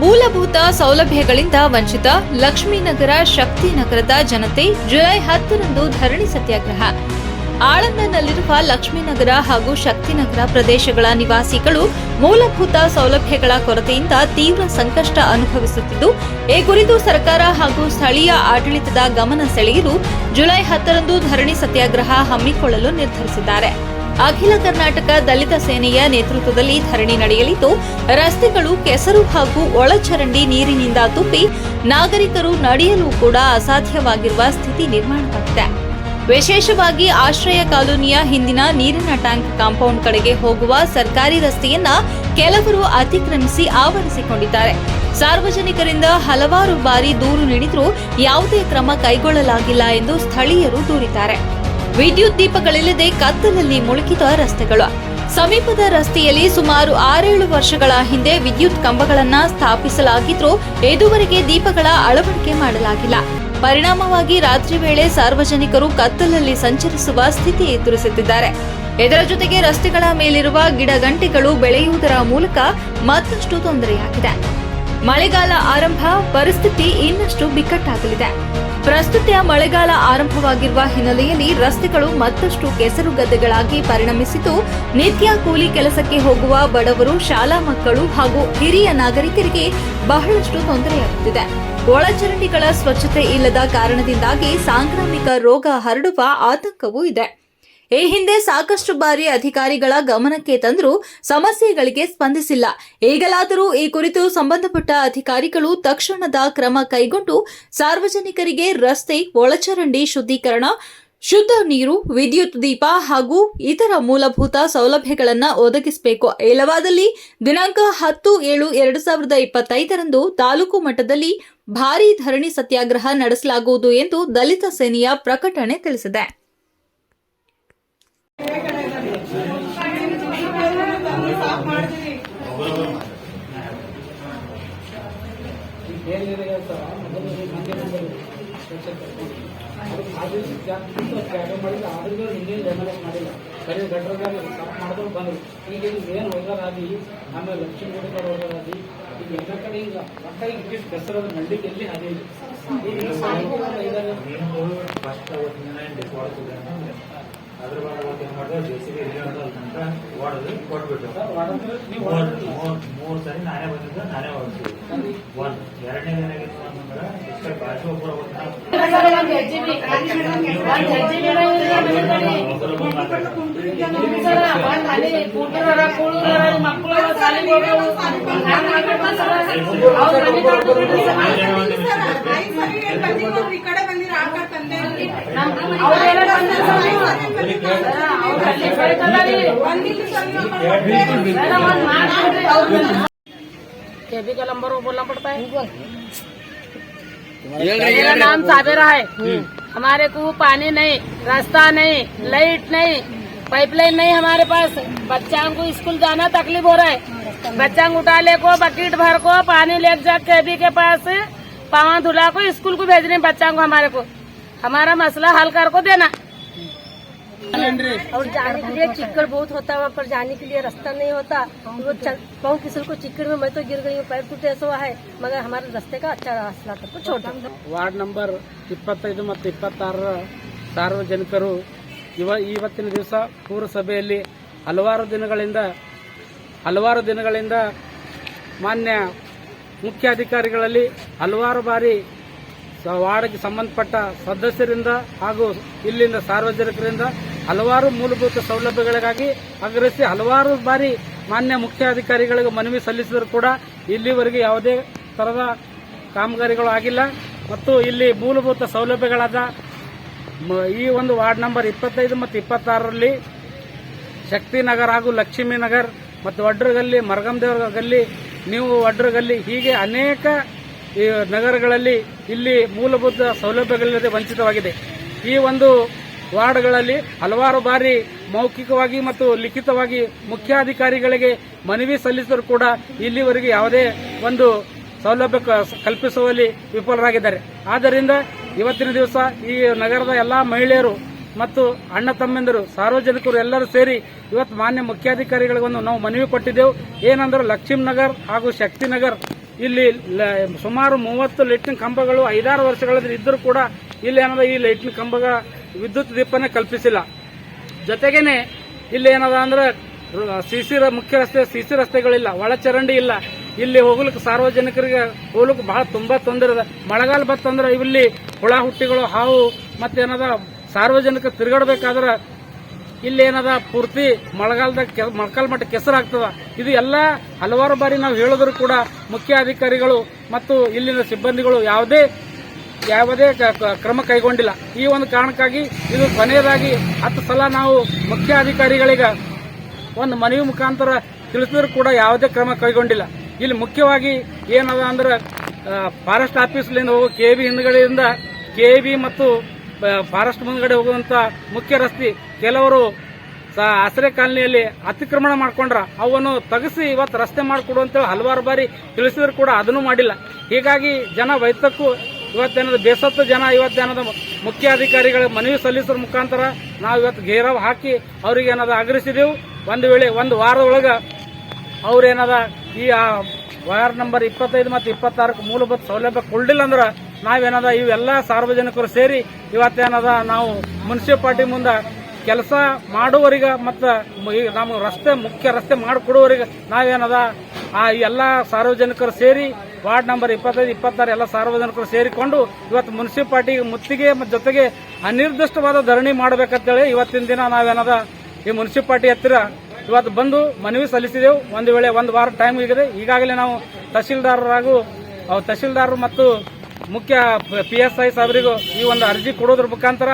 ಮೂಲಭೂತ ಸೌಲಭ್ಯಗಳಿಂದ ವಂಚಿತ ಲಕ್ಷ್ಮೀನಗರ ಶಕ್ತಿನಗರದ ಜನತೆ ಜುಲೈ ಹತ್ತರಂದು ಧರಣಿ ಸತ್ಯಾಗ್ರಹ. ಆಳಂದನಲ್ಲಿರುವ ಲಕ್ಷ್ಮೀನಗರ ಹಾಗೂ ಶಕ್ತಿನಗರ ಪ್ರದೇಶಗಳ ನಿವಾಸಿಗಳು ಮೂಲಭೂತ ಸೌಲಭ್ಯಗಳ ಕೊರತೆಯಿಂದ ತೀವ್ರ ಸಂಕಷ್ಟ ಅನುಭವಿಸುತ್ತಿದ್ದು, ಈ ಕುರಿತು ಸರ್ಕಾರ ಹಾಗೂ ಸ್ಥಳೀಯ ಆಡಳಿತದ ಗಮನ ಸೆಳೆಯಲು ಜುಲೈ ಹತ್ತರಂದು ಧರಣಿ ಸತ್ಯಾಗ್ರಹ ಹಮ್ಮಿಕೊಳ್ಳಲು ನಿರ್ಧರಿಸಿದ್ದಾರೆ. ಅಖಿಲ ಕರ್ನಾಟಕ ದಲಿತ ಸೇನೆಯ ನೇತೃತ್ವದಲ್ಲಿ ಧರಣಿ ನಡೆಯಲಿದ್ದು, ರಸ್ತೆಗಳು ಕೆಸರು ಹಾಗೂ ಒಳಚರಂಡಿ ನೀರಿನಿಂದ ತುಂಬಿ ನಾಗರಿಕರು ನಡೆಯಲು ಕೂಡ ಅಸಾಧ್ಯವಾಗಿರುವ ಸ್ಥಿತಿ ನಿರ್ಮಾಣವಾಗಿದೆ. ವಿಶೇಷವಾಗಿ ಆಶ್ರಯ ಕಾಲೋನಿಯ ಹಿಂದಿನ ನೀರಿನ ಟ್ಯಾಂಕ್ ಕಾಂಪೌಂಡ್ ಕಡೆಗೆ ಹೋಗುವ ಸರ್ಕಾರಿ ರಸ್ತೆಯನ್ನ ಕೆಲವರು ಅತಿಕ್ರಮಿಸಿ ಆವರಿಸಿಕೊಂಡಿದ್ದಾರೆ. ಸಾರ್ವಜನಿಕರಿಂದ ಹಲವಾರು ಬಾರಿ ದೂರು ನೀಡಿದ್ರೂ ಯಾವುದೇ ಕ್ರಮ ಕೈಗೊಳ್ಳಲಾಗಿಲ್ಲ ಎಂದು ಸ್ಥಳೀಯರು ದೂರಿದ್ದಾರೆ. ವಿದ್ಯುತ್ ದೀಪಗಳಿಲ್ಲದೆ ಕತ್ತಲಲ್ಲಿ ಮುಳುಗಿದ ರಸ್ತೆಗಳು. ಸಮೀಪದ ರಸ್ತೆಯಲ್ಲಿ ಸುಮಾರು ಆರೇಳು ವರ್ಷಗಳ ಹಿಂದೆ ವಿದ್ಯುತ್ ಕಂಬಗಳನ್ನ ಸ್ಥಾಪಿಸಲಾಗಿದ್ರೂ ಇದುವರೆಗೆ ದೀಪಗಳ ಅಳವಡಿಕೆ ಮಾಡಲಾಗಿಲ್ಲ. ಪರಿಣಾಮವಾಗಿ ರಾತ್ರಿ ವೇಳೆ ಸಾರ್ವಜನಿಕರು ಕತ್ತಲಲ್ಲಿ ಸಂಚರಿಸುವ ಸ್ಥಿತಿ ಎದುರಿಸುತ್ತಿದ್ದಾರೆ. ಇದರ ಜೊತೆಗೆ ರಸ್ತೆಗಳ ಮೇಲಿರುವ ಗಿಡಗಂಟೆಗಳು ಬೆಳೆಯುವುದರ ಮೂಲಕ ಮತ್ತಷ್ಟು ತೊಂದರೆಯಾಗಿದೆ. ಮಳೆಗಾಲ ಆರಂಭ, ಪರಿಸ್ಥಿತಿ ಇನ್ನಷ್ಟು ಬಿಕ್ಕಟ್ಟಾಗಲಿದೆ. ಪ್ರಸ್ತುತ ಮಳೆಗಾಲ ಆರಂಭವಾಗಿರುವ ಹಿನ್ನೆಲೆಯಲ್ಲಿ ರಸ್ತೆಗಳು ಮತ್ತಷ್ಟು ಕೆಸರು ಗದ್ದೆಗಳಾಗಿ ಪರಿಣಮಿಸಿದ್ದು, ನಿತ್ಯ ಕೂಲಿ ಕೆಲಸಕ್ಕೆ ಹೋಗುವ ಬಡವರು, ಶಾಲಾ ಮಕ್ಕಳು ಹಾಗೂ ಹಿರಿಯ ನಾಗರಿಕರಿಗೆ ಬಹಳಷ್ಟು ತೊಂದರೆಯಾಗುತ್ತಿದೆ. ಒಳಚರಂಡಿಗಳ ಸ್ವಚ್ಛತೆ ಇಲ್ಲದ ಕಾರಣದಿಂದಾಗಿ ಸಾಂಕ್ರಾಮಿಕ ರೋಗ ಹರಡುವ ಆತಂಕವೂ ಇದೆ. ಈ ಹಿಂದೆ ಸಾಕಷ್ಟು ಬಾರಿ ಅಧಿಕಾರಿಗಳ ಗಮನಕ್ಕೆ ತಂದರೂ ಸಮಸ್ಯೆಗಳಿಗೆ ಸ್ಪಂದಿಸಿಲ್ಲ. ಈಗಲಾದರೂ ಈ ಕುರಿತು ಸಂಬಂಧಪಟ್ಟ ಅಧಿಕಾರಿಗಳು ತಕ್ಷಣದ ಕ್ರಮ ಕೈಗೊಂಡು ಸಾರ್ವಜನಿಕರಿಗೆ ರಸ್ತೆ, ಒಳಚರಂಡಿ ಶುದ್ಧೀಕರಣ, ಶುದ್ಧ ನೀರು, ವಿದ್ಯುತ್ ದೀಪ ಹಾಗೂ ಇತರ ಮೂಲಭೂತ ಸೌಲಭ್ಯಗಳನ್ನು ಒದಗಿಸಬೇಕು. ಇಲ್ಲವಾದಲ್ಲಿ ದಿನಾಂಕ ಹತ್ತು ಏಳು ಎರಡು ಸಾವಿರದ ಇಪ್ಪತ್ತೈದರಂದು ತಾಲೂಕು ಮಟ್ಟದಲ್ಲಿ ಭಾರೀ ಧರಣಿ ಸತ್ಯಾಗ್ರಹ ನಡೆಸಲಾಗುವುದು ಎಂದು ದಲಿತ ಸೇನೆಯ ಪ್ರಕಟಣೆ ತಿಳಿಸಿದೆ. ಮಾಡಿಲ್ಲ ಆದ್ರೂ ಹಿಂಗೇನು ಡೆಮೊಲೇಟ್ ಮಾಡಿಲ್ಲ ಬರೀ ಗಟ್ರದಾಗ ಸ್ಟಾಪ್ ಮಾಡಿದ್ರು ಬಂದರು ಈಗ ಇದು ಏನು ಹೋಗೋದಾಗಿ ಆಮೇಲೆ ಲಕ್ಷ್ಮೀ ಗುಡಿ ಹೋಗೋದಾಗಿ ಈಗ ಎಲ್ಲ ಕಡೆ ಈಗ ಒಟ್ಟ ಈಗ ಇಷ್ಟಿಷ್ಟು ಕೆಸರದ ಮಂಡಿಗೆ ಎಲ್ಲಿ ಹಾದಿ ಇಲ್ಲ ಅದ್ರ ಏನು ಅವತ್ತು ಏನ್ ಮಾಡಿದೆ ಜೆಸಿಬಿ ಇಲ್ಲಿ ಅಂತ ಹೊಡೆದು ಕೊಟ್ಬಿಟ್ಟು ಹೊಡೆದ್ರೆ ನೀವು ಮೂರ್ ಸರಿ ನಾನೇ ಬಂದಿದ್ದೆ ನಾನೇ ಹೊಡ್ಸಿದ್ವಿ ಒಂದ್ ಎರಡನೇ ಏನಾಗಿತ್ತು ಅಂತಂದ್ರೆ ಇಷ್ಟ ಬಾಜು ಒಬ್ಬರು ಈ केबी का बोलना पड़ता है मेरा नाम साबेरा है। हमारे को पानी नहीं, रास्ता नहीं, लाइट नहीं, पाइपलाइन नहीं हमारे पास। बच्चा को स्कूल जाना तकलीफ़ हो रहा है। बच्चा उठा ले को बकेट भर को, पानी ले जा, केबी के पास। पावा धुला को स्कूल को भेजने, बच्चा को हमारे को। हमारा मसला हल कर को देना और जाने के लिए चिक्कड़ बहुत होता है वहाँ पर जाने के लिए रास्ता नहीं होता वो चल पाऊँ किसी को चिक्कड़ में मैं तो गिर गई हूँ पैर टूटे ऐसा हुआ है मगर हमारे रास्ते का अच्छा रास्ता था तो छोटा ವಾರ್ಡ್ ನಂಬರ್ ಇಪ್ಪತ್ತೈದು ಮತ್ತು ಇಪ್ಪತ್ತಾರರ ಸಾರ್ವಜನಿಕರು ಇವ ಇವತ್ತಿನ ದಿವಸ ಪೂರಸಭೆಯಲ್ಲಿ ಹಲವಾರು ದಿನಗಳಿಂದ ಹಲವಾರು ದಿನಗಳಿಂದ ಮಾನ್ಯ ಮುಖ್ಯಾಧಿಕಾರಿಗಳಲ್ಲಿ ಹಲವಾರು ಬಾರಿ ಸ- ವಾರ್ಡ್ಗೆ ಸಂಬಂಧಪಟ್ಟ ಸದಸ್ಯರಿಂದ ಹಾಗೂ ಇಲ್ಲಿಂದ ಸಾರ್ವಜನಿಕರಿಂದ ಹಲವಾರು ಮೂಲಭೂತ ಸೌಲಭ್ಯಗಳಿಗಾಗಿ ಆಗ್ರಹಿಸಿ ಹಲವಾರು ಬಾರಿ ಮಾನ್ಯ ಮುಖ್ಯಾಧಿಕಾರಿಗಳಿಗೆ ಮನವಿ ಸಲ್ಲಿಸಿದರೂ ಕೂಡ ಇಲ್ಲಿವರೆಗೆ ಯಾವುದೇ ತರಹದ ಕಾಮಗಾರಿಗಳು ಆಗಿಲ್ಲ. ಮತ್ತು ಇಲ್ಲಿ ಮೂಲಭೂತ ಸೌಲಭ್ಯಗಳಾದ ಈ ಒಂದು ವಾರ್ಡ್ ನಂಬರ್ ಇಪ್ಪತ್ತೈದು ಮತ್ತು ಇಪ್ಪತ್ತಾರರಲ್ಲಿ ಶಕ್ತಿನಗರ್ ಹಾಗೂ ಲಕ್ಷ್ಮೀ ನಗರ್ ಮತ್ತು ವಡ್ರಗಲ್ಲಿ ಮರಗಂದೇವರ ಗಲ್ಲಿ ನೀವು ವಡ್ರಗಲ್ಲಿ ಹೀಗೆ ಅನೇಕ ಈ ನಗರಗಳಲ್ಲಿ ಇಲ್ಲಿ ಮೂಲಭೂತ ಸೌಲಭ್ಯಗಳಿಲ್ಲದೆ ವಂಚಿತವಾಗಿದೆ. ಈ ಒಂದು ವಾರ್ಡ್ಗಳಲ್ಲಿ ಹಲವಾರು ಬಾರಿ ಮೌಖಿಕವಾಗಿ ಮತ್ತು ಲಿಖಿತವಾಗಿ ಮುಖ್ಯಾಧಿಕಾರಿಗಳಿಗೆ ಮನವಿ ಸಲ್ಲಿಸಿದರೂ ಕೂಡ ಇಲ್ಲಿವರೆಗೆ ಯಾವುದೇ ಒಂದು ಸೌಲಭ್ಯ ಕಲ್ಪಿಸುವಲ್ಲಿ ವಿಫಲರಾಗಿದ್ದಾರೆ. ಆದ್ದರಿಂದ ಇವತ್ತಿನ ದಿವಸ ಈ ನಗರದ ಎಲ್ಲಾ ಮಹಿಳೆಯರು ಮತ್ತು ಅಣ್ಣ ತಮ್ಮಂದಿರು, ಸಾರ್ವಜನಿಕರು ಎಲ್ಲರೂ ಸೇರಿ ಇವತ್ತು ಮಾನ್ಯ ಮುಖ್ಯಾಧಿಕಾರಿಗಳಿಗೊಂದು ನಾವು ಮನವಿ ಕೊಟ್ಟಿದ್ದೆವು. ಏನಂದ್ರೆ ಲಕ್ಷ್ಮೀನಗರ್ ಹಾಗೂ ಶಕ್ತಿನಗರ್ ಇಲ್ಲಿ ಸುಮಾರು ಮೂವತ್ತು ಲೈಟಿನ ಕಂಬಗಳು, ಐದಾರು ವರ್ಷಗಳಲ್ಲಿ ಇದ್ದರೂ ಕೂಡ ಇಲ್ಲಿ ಏನದ, ಈ ಲೈಟಿನ ಕಂಬಗ ವಿದ್ಯುತ್ ದೀಪನೇ ಕಲ್ಪಿಸಿಲ್ಲ. ಜೊತೆಗೇನೆ ಇಲ್ಲಿ ಏನದ ಅಂದ್ರೆ ಸಿಸಿ ಮುಖ್ಯ ರಸ್ತೆ ಸಿಸಿ ರಸ್ತೆಗಳಿಲ್ಲ, ಒಳಚರಂಡಿ ಇಲ್ಲ. ಇಲ್ಲಿ ಹೋಗ್ಲಿಕ್ಕೆ ಸಾರ್ವಜನಿಕರಿಗೆ ಹೋಗ್ಲಿಕ್ಕೆ ಬಹಳ ತುಂಬಾ ತೊಂದರೆ ಇದೆ. ಮಳೆಗಾಲ ಬತ್ತಂದ್ರೆ ಇಲ್ಲಿ ಹುಳ, ಹುಟ್ಟಿಗಳು, ಹಾವು ಮತ್ತೇನದ ಸಾರ್ವಜನಿಕ ತಿರುಗಾಡಬೇಕಾದ್ರೆ ಇಲ್ಲಿ ಏನದ ಪೂರ್ತಿ ಮಳೆಗಾಲದಾಗ ಮೊಳಕಾಲ್ ಮಟ್ಟ ಕೆಸರಾಗ್ತದ. ಇದು ಎಲ್ಲ ಹಲವಾರು ಬಾರಿ ನಾವು ಹೇಳಿದ್ರು ಕೂಡ ಮುಖ್ಯ ಅಧಿಕಾರಿಗಳು ಮತ್ತು ಇಲ್ಲಿನ ಸಿಬ್ಬಂದಿಗಳು ಯಾವುದೇ ಯಾವುದೇ ಕ್ರಮ ಕೈಗೊಂಡಿಲ್ಲ. ಈ ಒಂದು ಕಾರಣಕ್ಕಾಗಿ ಇದು ಕೊನೆಯದಾಗಿ ಹತ್ತು ಸಲ ನಾವು ಮುಖ್ಯ ಅಧಿಕಾರಿಗಳಿಗೆ ಒಂದು ಮನವಿ ಮುಖಾಂತರ ತಿಳಿಸಿದ್ರು ಕೂಡ ಯಾವುದೇ ಕ್ರಮ ಕೈಗೊಂಡಿಲ್ಲ. ಇಲ್ಲಿ ಮುಖ್ಯವಾಗಿ ಏನದ ಅಂದ್ರೆ ಫಾರೆಸ್ಟ್ ಆಫೀಸ್ಲಿಂದ ಹೋಗೋ ಕೆ ಬಿ ಹಿಂದ್ಗಡೆಯಿಂದ ಕೆ ಬಿ ಮತ್ತು ಫಾರೆಸ್ಟ್ ಮುಂದ್ಗಡೆ ಹೋಗುವಂತ ಮುಖ್ಯ ರಸ್ತೆ ಕೆಲವರು ಆಸರೆ ಕಾಲನಿಯಲ್ಲಿ ಅತಿಕ್ರಮಣ ಮಾಡ್ಕೊಂಡ್ರ ಅವನ್ನು ತಗಸಿ ಇವತ್ತು ರಸ್ತೆ ಮಾಡಿಕೊಡುವಂತೇಳಿ ಹಲವಾರು ಬಾರಿ ತಿಳಿಸಿದ್ರು ಕೂಡ ಅದನ್ನು ಮಾಡಿಲ್ಲ. ಹೀಗಾಗಿ ಜನ ವೈತಕ್ಕೂ ಇವತ್ತೇನದ ಬೇಸತ್ತು ಜನ ಇವತ್ತೇನಾದ್ರು ಮುಖ್ಯ ಅಧಿಕಾರಿಗಳ ಮನವಿ ಸಲ್ಲಿಸಿದ್ರ ಮುಖಾಂತರ ನಾವು ಇವತ್ತು ಘೇರಾವ್ ಹಾಕಿ ಅವ್ರಿಗೆ ಏನದ ಆಗ್ರಹಿಸಿದೆವು. ಒಂದು ವೇಳೆ ಒಂದು ವಾರದೊಳಗ ಅವ್ರೇನದ ಈ, ಆ ವಾರ್ಡ್ ನಂಬರ್ ಇಪ್ಪತ್ತೈದು ಮತ್ತು ಇಪ್ಪತ್ತಾರಕ್ಕೆ ಮೂಲಭೂತ ಸೌಲಭ್ಯ ಕೊಡಲಿಲ್ಲ ಅಂದ್ರೆ ನಾವೇನದ ಇವೆಲ್ಲ ಸಾರ್ವಜನಿಕರು ಸೇರಿ ಇವತ್ತೇನದ ನಾವು ಮುನ್ಸಿಪಾಲ್ಟಿ ಮುಂದೆ ಕೆಲಸ ಮಾಡುವವರಿಗೆ ಮತ್ತು ನಮ್ಮ ರಸ್ತೆ ಮುಖ್ಯ ರಸ್ತೆ ಮಾಡಿಕೊಡುವವರಿಗೆ ನಾವೇನದ? ಆ ಎಲ್ಲ ಸಾರ್ವಜನಿಕರು ಸೇರಿ ವಾರ್ಡ್ ನಂಬರ್ ಇಪ್ಪತ್ತೈದು, ಇಪ್ಪತ್ತಾರು ಎಲ್ಲ ಸಾರ್ವಜನಿಕರು ಸೇರಿಕೊಂಡು ಇವತ್ತು ಮುನ್ಸಿಪಾಲ್ಟಿ ಮುತ್ತಿಗೆ ಮತ್ತು ಜೊತೆಗೆ ಅನಿರ್ದಿಷ್ಟವಾದ ಧರಣಿ ಮಾಡಬೇಕಂತೇಳಿ ಇವತ್ತಿನ ದಿನ ನಾವೇನದ? ಈ ಮುನ್ಸಿಪಾಲ್ಟಿ ಹತ್ತಿರ ಇವತ್ತು ಬಂದು ಮನವಿ ಸಲ್ಲಿಸಿದೆವು. ಒಂದು ವೇಳೆ ಒಂದು ವಾರ ಟೈಮ್ ಇದೆ ಈಗಾಗಲೇ ನಾವು ತಹಶೀಲ್ದಾರರಾಗೂ ತಹಶೀಲ್ದಾರರು ಮತ್ತು ಮುಖ್ಯ ಪಿ ಎಸ್ ಐ ಸಾಹೇಬರಿಗೂ ಈ ಒಂದು ಅರ್ಜಿ ಕೊಡೋದ್ರ ಮುಖಾಂತರ